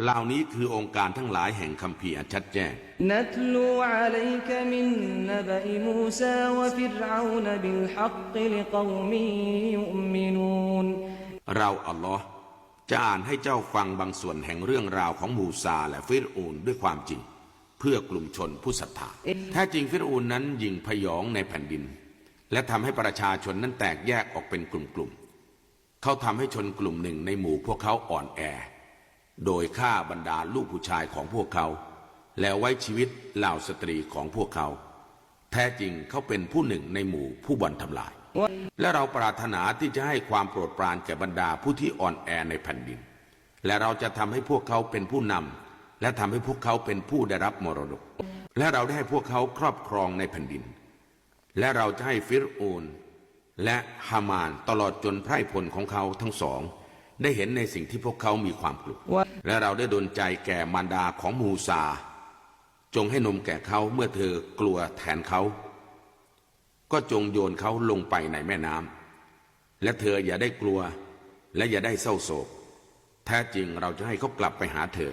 เหล่านี้คือองค์การทั้งหลายแห่งคำพีอัชัดแจ้งนัตลูอะลัยกะมินนบะอิมูซาวะฟิรอานบิลฮักกิลิกอมียุมินูนเราอัลลอฮ์จะอ่านให้เจ้าฟังบางส่วนแห่งเรื่องราวของมูซาและฟิรอูนด้วยความจริง เพื่อกลุ่มชนผู้ศรัทธาแท้จริงฟิรอูนนั้นยิงพยองในแผ่นดิน และทำให้ประชาชนนั้นแตกแยกออกเป็นกลุ่มๆเขาทำให้ชนกลุ่มหนึ่งในหมู่พวกเขาอ่อนแอ โดยฆ่าบรรดาลูกผู้ชายของพวกเขา แล้วไว้ชีวิตเหล่าสตรีของพวกเขา แท้จริงเขาเป็นผู้หนึ่งในหมู่ผู้บ่อนทำลาย และเราปรารถนาที่จะให้ความโปรดปรานแก่บรรดาผู้ที่อ่อนแอในแผ่นดิน และเราจะทำให้พวกเขาเป็นผู้นำและทำให้พวกเขาเป็นผู้ได้รับมรดก และเราได้ให้พวกเขาครอบครองในแผ่นดิน และเราจะให้ฟิรอูนและฮามานตลอดจนไพร่พลของเขาทั้งสอง ได้เห็นในสิ่งที่พวกเขามีความกลัว และเราได้ดลใจแก่มารดาของมูซา จงให้นมแก่เขาเมื่อเธอกลัวแทนเขา ก็จงโยนเขาลงไปในแม่น้ำ และเธออย่าได้กลัว และอย่าได้เศร้าโศก แท้จริงเราจะให้เขากลับไปหาเธอ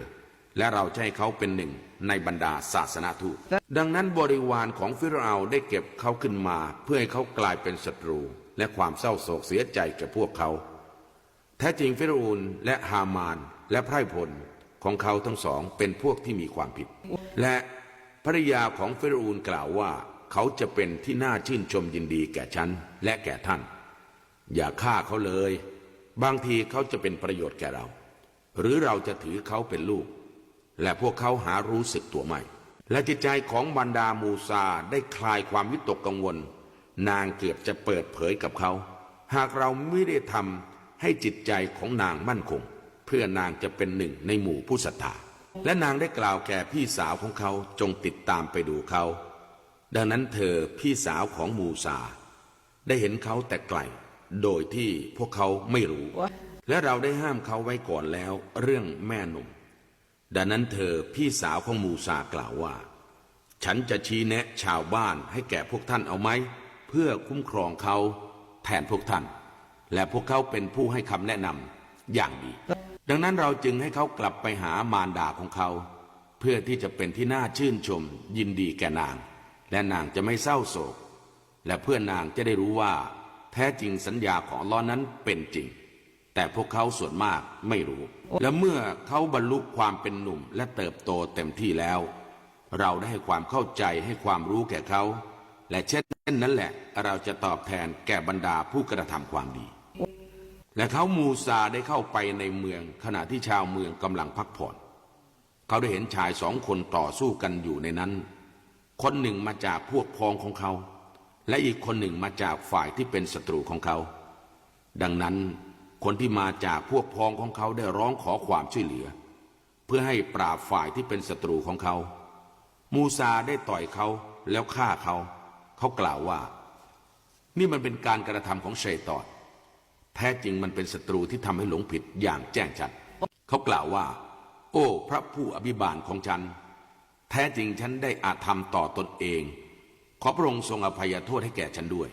และเราจะให้เขาเป็นหนึ่งในบรรดาศาสนาทูต ดังนั้นบริวารของฟิรเอาได้เก็บเขาขึ้นมา เพื่อให้เขากลายเป็นศัตรู และความเศร้าโศกเสียใจแก่พวกเขา แท้จริงฟิรูนและฮามานและไพร่พลของเขาทั้งสองเป็นพวกที่มีความผิด และภริยาของฟิรูนกล่าวว่า เขาจะเป็นที่น่าชื่นชมยินดีแก่ฉันและแก่ท่าน อย่าฆ่าเขาเลย บางทีเขาจะเป็นประโยชน์แก่เรา หรือเราจะถือเขาเป็นลูก และพวกเขาหารู้สึกตัวไม่ และจิตใจของบรรดามูซาได้คลายความวิตกกังวล นางเกือบจะเปิดเผยกับเขา หากเราไม่ได้ทำ ให้จิตใจของนางมั่นคง เพื่อนางจะเป็นหนึ่งในหมู่ผู้ศรัทธาและนางได้กล่าวแก่พี่สาวของเขาจงติดตามไปดูเขา ดังนั้นเธอพี่สาวของมูซา ได้เห็นเขาแต่ไกล โดยที่พวกเขาไม่รู้ และเราได้ห้ามเขาไว้ก่อนแล้วเรื่องแม่นม ดังนั้นเธอพี่สาวของมูซากล่าวว่า ฉันจะชี้แนะชาวบ้านให้แก่พวกท่านเอาไหม เพื่อคุ้มครองเขาแทนพวกท่าน และพวกเขาเป็นผู้ให้คำแนะนำอย่างดี ดังนั้นเราจึงให้เขากลับไปหามารดาของเขา เพื่อที่จะเป็นที่น่าชื่นชม ยินดีแก่นาง และนางจะไม่เศร้าโศก และเพื่อนนางจะได้รู้ว่า แท้จริงสัญญาของลลอนั้นเป็นจริง แต่พวกเขาส่วนมากไม่รู้ และเมื่อเขาบรรลุความเป็นหนุ่มและเติบโตเต็มที่แล้ว เราได้ให้ความเข้าใจให้ความรู้แก่เขา และเช่นนั้นแหละ เราจะตอบแทนแก่บรรดาผู้กระทำความดี และเขามูซาได้เข้าไปในเมือง ขณะที่ชาวเมืองกำลังพักผ่อน เขาได้เห็นชายสองคนต่อสู้กันอยู่ในนั้น คนหนึ่งมาจากพวกพ้องของเขา และอีกคนหนึ่งมาจากฝ่ายที่เป็นศัตรูของเขา ดังนั้นคนที่มาจากพวกพ้องของเขาได้ร้องขอความช่วยเหลือ เพื่อให้ปราบฝ่ายที่เป็นศัตรูของเขา มูซาได้ต่อยเขาแล้วฆ่าเขา เขากล่าวว่า นี่มันเป็นการกระทำของชัยตอน แท้จริงมันเป็นศัตรูที่ทำให้หลงผิดอย่างแจ้งชัด เขากล่าวว่า โอ้ พระผู้อภิบาลของฉัน แท้จริงฉันได้อาธรรมต่อตนเอง ขอพระองค์ทรงอภัยโทษให้แก่ฉันด้วย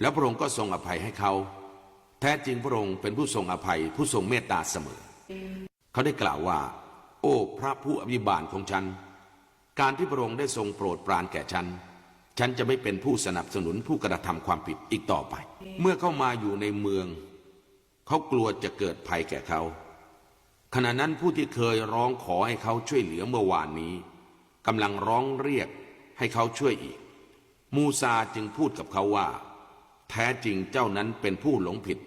แล้วพระองค์ก็ทรงอภัยให้เขา แท้จริงพระองค์เป็นผู้ทรงอภัยผู้ทรงเมตตาเสมอ เขาได้กล่าวว่า โอ้ พระผู้อภิบาลของฉัน การที่พระองค์ได้ทรงโปรดปรานแก่ฉัน ฉันจะไม่เป็นผู้สนับสนุนผู้กระทำความผิดอีกต่อไป เมื่อเข้ามาอยู่ในเมือง เขากลัวจะเกิดภัยแก่เขา ขณะนั้นผู้ที่เคยร้องขอให้เขาช่วยเหลือเมื่อวานนี้กำลังร้องเรียกให้เขาช่วยอีก มูซาจึงพูดกับเขาว่า แท้จริงเจ้านั้นเป็นผู้หลงผิด